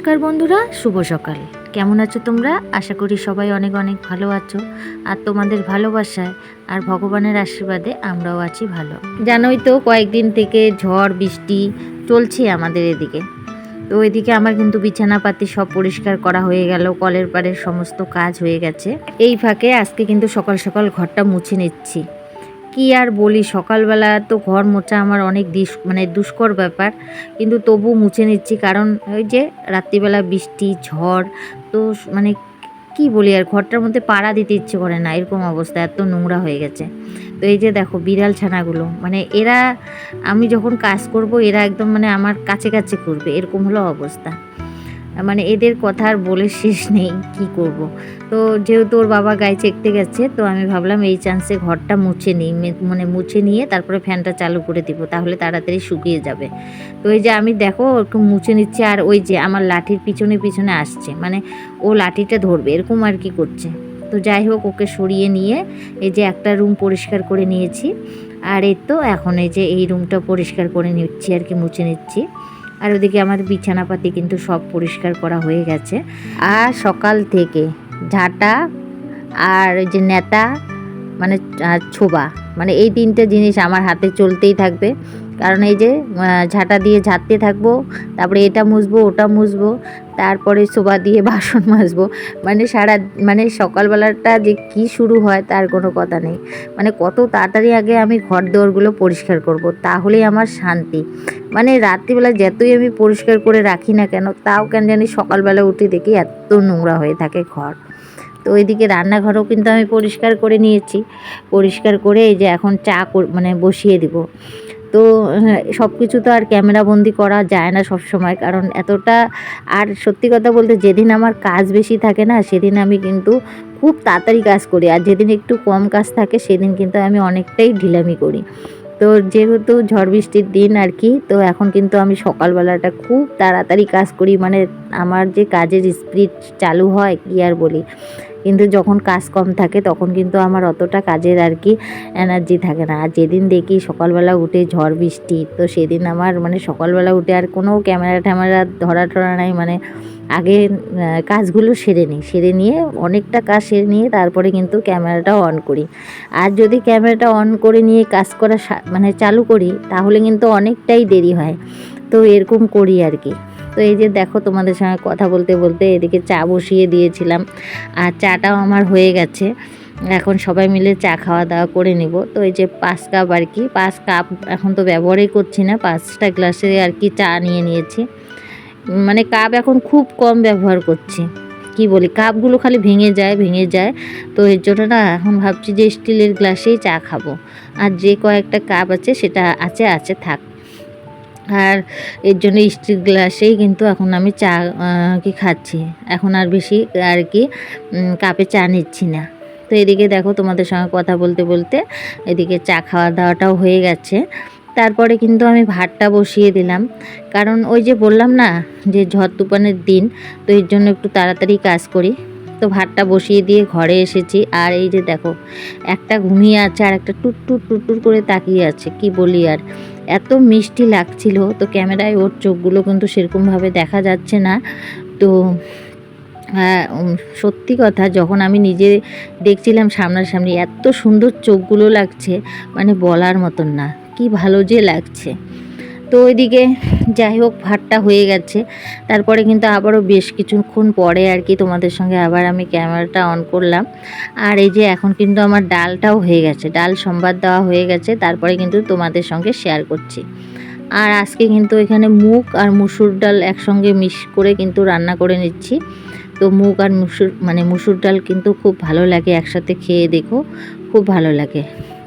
নমস্কার বন্ধুরা, শুভ সকাল। কেমন আছো তোমরা? আশা করি সবাই অনেক অনেক ভালো আছো। আর তোমাদের ভালোবাসায় আর ভগবানের আশীর্বাদে আমরাও আছি ভালো। জানোই তো, কয়েকদিন থেকে ঝড়, বৃষ্টি চলছে আমাদের এদিকে। তো এদিকে আমার কিন্তু বিছানাপাতি সব পরিষ্কার করা হয়ে গেল, কলের পাড়ের সমস্ত কাজ হয়ে গেছে। এই ফাঁকে আজকে কিন্তু সকাল সকাল ঘরটা মুছে নিচ্ছি। কি আর বলি, সকালবেলা তো ঘর মোছা আমার অনেক দিস মানে দুষ্কর ব্যাপার। কিন্তু তবু মুছে নিচ্ছি, কারণ ওই যে রাত্রিবেলা বৃষ্টি, ঝড়, তো মানে কি বলি আর, ঘরটার মধ্যে পাড়া দিতে ইচ্ছে করে না, এরকম অবস্থা, এত নোংরা হয়ে গেছে। তো এই যে দেখো বিড়াল ছানাগুলো মানে এরা, আমি যখন কাজ করব, এরা একদম মানে আমার কাছে কাছে করবে এরকম হলো অবস্থা। মানে এদের কথা আর বলে শেষ নেই, কি করব। তো যেহেতু ওর বাবা গায়ে চেকতে গেছে, তো আমি ভাবলাম এই চান্সে ঘরটা মুছে নিই মানে মুছে নিয়ে তারপরে ফ্যানটা চালু করে দিব, তাহলে তাড়াতাড়ি শুকিয়ে যাবে। তো এই যে আমি দেখো একটু মুছে নিচ্ছে, আর ওই যে আমার লাঠির পিছনে পিছনে আসছে মানে ও লাঠিটা ধরবে, এরকম আর কি করছে। তো যাই হোক, ওকে সরিয়ে নিয়ে এই যে একটা রুম পরিষ্কার করে নিয়েছি, আর এই তো এখন এই যে এই রুমটা পরিষ্কার করে নিচ্ছি আর কি, মুছে নিচ্ছি। আর ওদিকে আমার বিছানাপাতি কিন্তু সব পরিষ্কার করা হয়ে গেছে। আর সকাল থেকে ঝাঁটা আর যে নেতা মানে ছোবা মানে এই তিনটে জিনিস আমার হাতে চলতেই থাকবে। কারণ এই যে ঝাঁটা দিয়ে ঝাঁটতে থাকব, তারপরে এটা মুছবো, ওটা মুছবো তারপরে সোবা দিয়ে বাসন মাজবো। মানে সারা মানে সকালবেলাটা যে কি শুরু হয় তার কোনো কথা নেই। মানে কত তাড়াতাড়ি আগে আমি ঘর দোরগুলো পরিষ্কার করব, তাহলেই আমার শান্তি। মানে রাত্রিবেলা যতই আমি পরিষ্কার করে রাখি না কেন, তাও কেন জানি সকালবেলা উঠে দেখি এত নোংরা হয়ে থাকে ঘর। তো ওইদিকে রান্নাঘরও কিন্তু আমি পরিষ্কার করে নিয়েছি। পরিষ্কার করে এই যে এখন চা মানে বসিয়ে দিব। তো সব কিছু তো আর ক্যামেরা বন্দি করা যায় না সব সময় কারণ এতটা, আর সত্যি কথা বলতে যেদিন আমার কাজ বেশি থাকে না, সেদিন আমি কিন্তু খুব তাড়াতাড়ি কাজ করি। আর যেদিন একটু কম কাজ থাকে, সেদিন কিন্তু আমি অনেকটাই ঢিলামি করি। তো যেহেতু ঝড় বৃষ্টির দিন আর কি, তো এখন কিন্তু আমি সকালবেলাটা খুব তাড়াতাড়ি কাজ করি। মানে আমার যে কাজের স্পিড চালু হয়, কি আর বলি। কিন্তু যখন কাজ কম থাকে, তখন কিন্তু আমার অতটা কাজের আর কি এনার্জি থাকে না। আর যেদিন দেখি সকালবেলা উঠে ঝড় বৃষ্টি, তো সেদিন আমার মানে সকালবেলা উঠে আর কোনো ক্যামেরা ট্যামেরা ধরা টরা নাই। মানে আগে কাজগুলো সেরে নিই। সেরে নিয়ে অনেকটা কাজ সেরে নিয়ে তারপরে কিন্তু ক্যামেরাটা অন করি। আর যদি ক্যামেরাটা অন করে নিয়ে কাজ করা মানে চালু করি, তাহলে কিন্তু অনেকটাই দেরি হয়। তো এরকম করি আর কি। তো এই যে দেখো তোমাদের সঙ্গে কথা বলতে বলতে এদিকে চা বসিয়ে দিয়েছিলাম আর চাটাও আমার হয়ে গেছে। এখন সবাই মিলে চা খাওয়া দাওয়া করে নিব। তো এই যে পাঁচ কাপ আর কি, পাঁচ কাপ এখন তো ব্যবহারই করছি না, পাঁচটা গ্লাসে আর কি চা নিয়ে নিয়েছি। মানে কাপ এখন খুব কম ব্যবহার করছি। কি বলি, কাপগুলো খালি ভেঙে যায় ভেঙে যায়। তো এর জন্য না এখন ভাবছি যে স্টিলের গ্লাসেই চা খাব। আর যে কয়েকটা কাপ আছে সেটা আছে আছে থাক। আর এর জন্য স্টিল গ্লাসেই কিন্তু এখন আমি চা কি খাচ্ছি। এখন আর বেশি আর কি কাপে চা নিচ্ছি না। তো এদিকে দেখো তোমাদের সঙ্গে কথা বলতে বলতে এদিকে চা খাওয়া দাওয়াটাও হয়ে গেছে। তারপরে কিন্তু আমি ভাতটা বসিয়ে দিলাম। কারণ ওই যে বললাম না যে ঝড় তুফানের দিন, তো এর জন্য একটু তাড়াতাড়ি কাজ করি। তো ভাতটা বসিয়ে দিয়ে ঘরে এসেছি। আর এই যে দেখো, একটা ঘুমিয়ে আছে আর একটা টুট টুটটুর টুটটুর করে তাকিয়ে আছে, কি বলি আর। এত মিষ্টি লাগছিল, তো ক্যামেরায় ওর চোখগুলো কিন্তু সেরকমভাবে দেখা যাচ্ছে না। তো হ্যাঁ সত্যি কথা, যখন আমি নিজে দেখছিলাম সামনাসামনি, এত সুন্দর চোখগুলো লাগছে মানে বলার মতন না। কি ভালো যে লাগছে। তো ওইদিকে যাই হোক, ভাতটা হয়ে গেছে। তারপরে কিন্তু আবারও বেশ কিছুক্ষণ পরে আর কি তোমাদের সঙ্গে আবার আমি ক্যামেরাটা অন করলাম। আর এই যে এখন কিন্তু আমার ডালটাও হয়ে গেছে। ডাল সম্বাদ দেওয়া হয়ে গেছে, তারপরে কিন্তু তোমাদের সঙ্গে শেয়ার করছি। আর আজকে কিন্তু এখানে মুগ আর মুসুর ডাল একসঙ্গে মিশ করে কিন্তু রান্না করে নিচ্ছি। তো মুগ আর মুসুর মানে মুসুর ডাল কিন্তু খুব ভালো লাগে, একসাথে খেয়ে দেখো, খুব ভালো লাগে।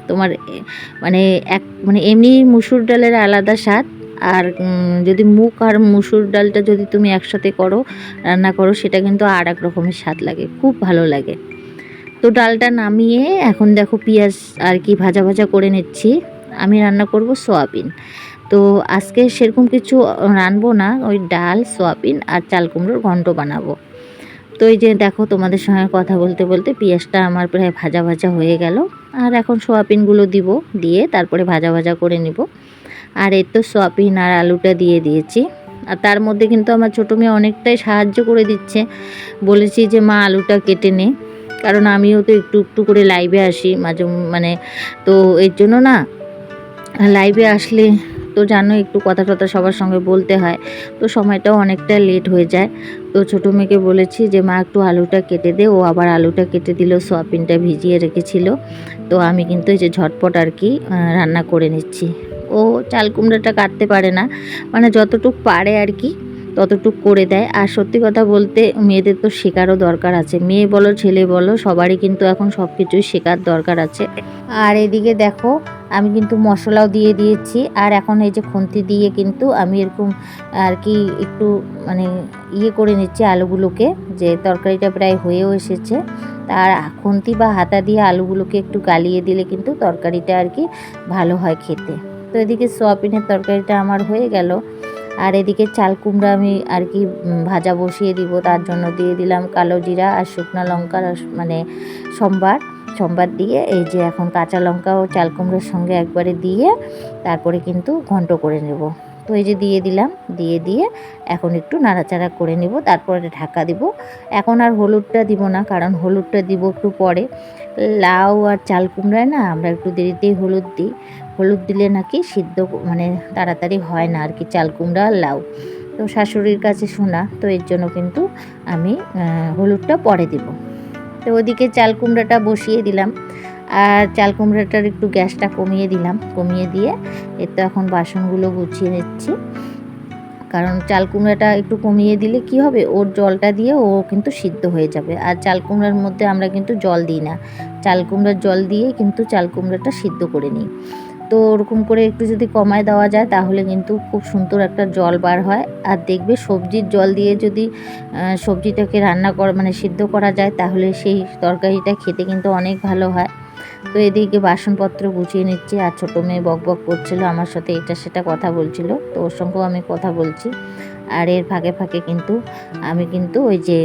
তোমার মানে এক মানে এমনি মুসুর ডালের আলাদা স্বাদ, আর যদি মুগ আর মুসুর ডালটা যদি তুমি একসাথে করো, রান্না করো, সেটা কিন্তু আর এক রকমের স্বাদ লাগে, খুব ভালো লাগে। তো ডালটা নামিয়ে এখন দেখো পেঁয়াজ আর কি ভাজা ভাজা করে নিচ্ছি। আমি রান্না করব সোয়াবিন। তো আজকে সেরকম কিছু রানবো না, ওই ডাল, সোয়াবিন আর চাল কুমড়োর ঘন্ট বানাবো। তো এই যে দেখো তোমাদের সঙ্গে কথা বলতে বলতে পেঁয়াজটা আমার প্রায় ভাজা ভাজা হয়ে গেল। আর এখন সোয়াবিনগুলো দিব, দিয়ে তারপরে ভাজা ভাজা করে নিব। আর এর তো সোয়াবিন আর আলুটা দিয়ে দিয়েছি। আর তার মধ্যে কিন্তু আমার ছোটো মেয়ে অনেকটাই সাহায্য করে দিচ্ছে। বলেছি যে, মা, আলুটা কেটে নে। কারণ আমিও তো একটু একটু করে লাইভে আসি মাঝে মানে তো এর জন্য না, লাইভে আসলে তো জানো একটু কথা টথা সবার সঙ্গে বলতে হয়, তো সময়টাও অনেকটা লেট হয়ে যায়। তো ছোটো মেয়েকে বলেছি যে, মা, একটু আলুটা কেটে দে। ও আবার আলুটা কেটে দিল, সোয়াবিনটা ভিজিয়ে রেখেছিল। তো আমি কিন্তু এই যে ঝটপট আর কি রান্না করে নিচ্ছি। ও চাল কুমড়োটা কাটতে পারে না মানে যতটুকু পারে আর কি ততটুক করে দেয়। আর সত্যি কথা বলতে মেয়েদের তো শেখারও দরকার আছে। মেয়ে বলো, ছেলে বলো, সবারই কিন্তু এখন সব কিছুই শেখার দরকার আছে। আর এদিকে দেখো, আমি কিন্তু মশলাও দিয়ে দিয়েছি। আর এখন এই যে খুন্তি দিয়ে কিন্তু আমি এরকম আর কি একটু মানে ইয়ে করে নিচ্ছি আলুগুলোকে, যে তরকারিটা প্রায় হয়েও এসেছে। তার খুন্তি বা হাতা দিয়ে আলুগুলোকে একটু গালিয়ে দিলে কিন্তু তরকারিটা আর কি ভালো হয় খেতে। তো এদিকে সোয়াবিনের তরকারিটা আমার হয়ে গেল। আর এদিকে চাল কুমড়া আমি আর কি ভাজা বসিয়ে দিব, তার জন্য দিয়ে দিলাম কালো জিরা আর শুকনো লঙ্কা মানে সম্বার সম্বার দিয়ে এই যে এখন কাঁচা লঙ্কা ও চাল কুমড়োর সঙ্গে একবারে দিয়ে তারপরে কিন্তু ঘন্ট করে নেব। তো এই যে দিয়ে দিলাম, দিয়ে দিয়ে এখন একটু নাড়াচাড়া করে নেব, তারপরে ঢাকা দিব। এখন আর হলুদটা দিব না, কারণ হলুদটা দিব একটু পরে। লাউ আর চাল কুমড়ায় না আমরা একটু দেরিতেই হলুদ দিই। হলুদ দিলে নাকি সিদ্ধ মানে তাড়াতাড়ি হয় না আর কি, চাল কুমড়া আর লাউ। তো শাশুড়ির কাছে শোনা, তো এর জন্য কিন্তু আমি হলুদটা পরে দিব। তো ওদিকে চাল কুমড়াটা বসিয়ে দিলাম। আর চাল কুমড়াটার একটু গ্যাসটা কমিয়ে দিলাম। কমিয়ে দিয়ে এর তো এখন বাসনগুলো গুছিয়ে নিচ্ছি। কারণ চাল কুমড়াটা একটু কমিয়ে দিলে কি হবে? ওর জলটা দিয়ে ও কিন্তু সিদ্ধ হয়ে যাবে। আর চাল কুমড়ার মধ্যে আমরা কিন্তু জল দিই না। চাল কুমড়ার জল দিয়ে কিন্তু চাল কুমড়াটা সিদ্ধ করে নিই। তো ওরকম করে একটু যদি কমায় দেওয়া যায়, তাহলে কিন্তু খুব সুন্দর একটা জল বার হয়। আর দেখবে সবজির জল দিয়ে যদি সবজিটাকে রান্না করা মানে সিদ্ধ করা যায়, তাহলে সেই তরকারিটা খেতে কিন্তু অনেক ভালো হয়। তো এদিকে বাসনপত্র গুছিয়ে নিচ্ছি, আর ছোটো মেয়ে বক বক করছিল, আমার সাথে এটা সেটা কথা বলছিল, তো ওর সঙ্গেও আমি কথা বলছি। আর এর ফাঁকে ফাঁকে কিন্তু আমি কিন্তু ওই যে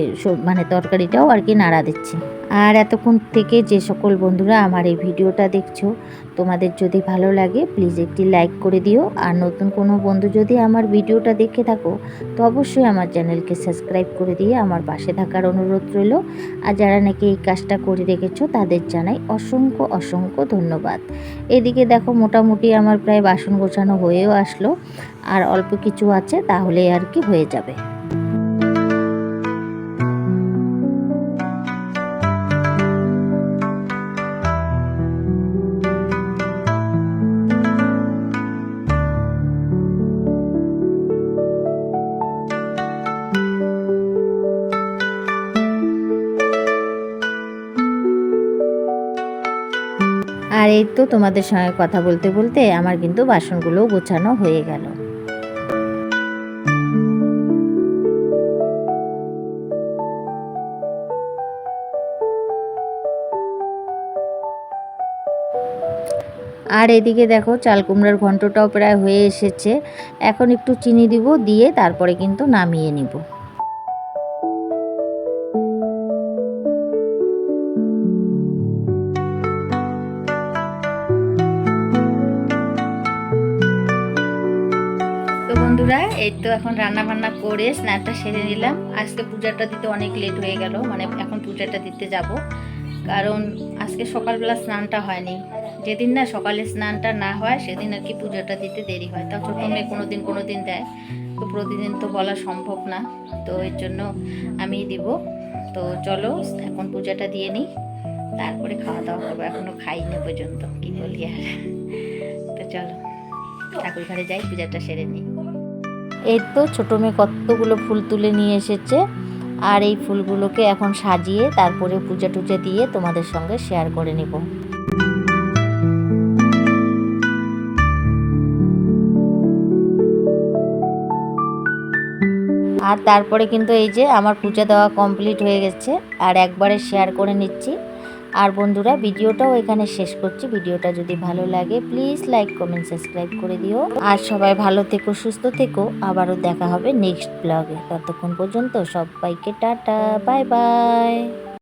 মানে তরকারিটাও আর কি নাড়া দিচ্ছি। আর এতক্ষণ থেকে যে সকল বন্ধুরা আমার এই ভিডিওটা দেখছ, তোমাদের যদি ভালো লাগে প্লিজ একটি লাইক করে দিও। আর নতুন কোনো বন্ধু যদি আমার ভিডিওটা দেখে থাকো, তো অবশ্যই আমার চ্যানেলকে সাবস্ক্রাইব করে দিয়ে আমার পাশে থাকার অনুরোধ রইল। আর যারা নাকি এই কাজটা করে রেখেছো, তাদের জানাই অসংখ্য অসংখ্য ধন্যবাদ। এদিকে দেখো, মোটামুটি আমার প্রায় বাসন গোছানো হয়েও আসলো। আর অল্প কিছু আছে তাহলে আর কি হয়ে যাবে। এই তো তোমাদের সঙ্গে কথা বলতে বলতে আমার কিন্তু বাসনগুলোও গোছানো হয়ে গেল। আর এদিকে দেখো চাল কুমড়ার ঘন্টটাও প্রায় হয়ে এসেছে। এখন একটু চিনি দিব, দিয়ে তারপরে কিন্তু নামিয়ে নিব। এই তো এখন রান্না বান্না করে স্নানটা সেরে নিলাম। আজকে পূজাটা দিতে অনেক লেট হয়ে গেল মানে এখন পূজাটা দিতে যাব। কারণ আজকে সকালবেলা স্নানটা হয়নি। যেদিন না সকালে স্নানটা না হয়, সেদিন আর কি পূজাটা দিতে দেরি হয়। তাও ছোটো মেয়ে কোনো দিন কোনো দিন দেয়। তো প্রতিদিন তো বলা সম্ভব না। তো এর জন্য আমি দিব। তো চলো, এখন পূজাটা দিয়ে নিই। তারপরে খাওয়া দাওয়া করব। এখনও খাইনি পর্যন্ত, কী বলি আর। তো চলো, ঠাকুর ঘরে যাই, পূজাটা সেরে নিই। এই তো ছোটো মেয়ে কতগুলো ফুল তুলে নিয়ে এসেছে। আর এই ফুলগুলোকে এখন সাজিয়ে তারপরে পূজা টুজা দিয়ে তোমাদের সঙ্গে শেয়ার করে নিব। আর তারপরে কিন্তু এই যে আমার পূজা দেওয়া কমপ্লিট হয়ে গেছে। আর একবারে শেয়ার করে নিচ্ছি। আর বন্ধুরা, ভিডিওটাও এখানে শেষ করছি। ভিডিওটা যদি ভালো লাগে প্লিজ লাইক কমেন্ট সাবস্ক্রাইব করে দিও। আর সবাই ভালো থেকো, সুস্থ থেকো। আবারও দেখা হবে নেক্সট ব্লগে ততক্ষণ পর্যন্ত সবাইকে টাটা বাই বাই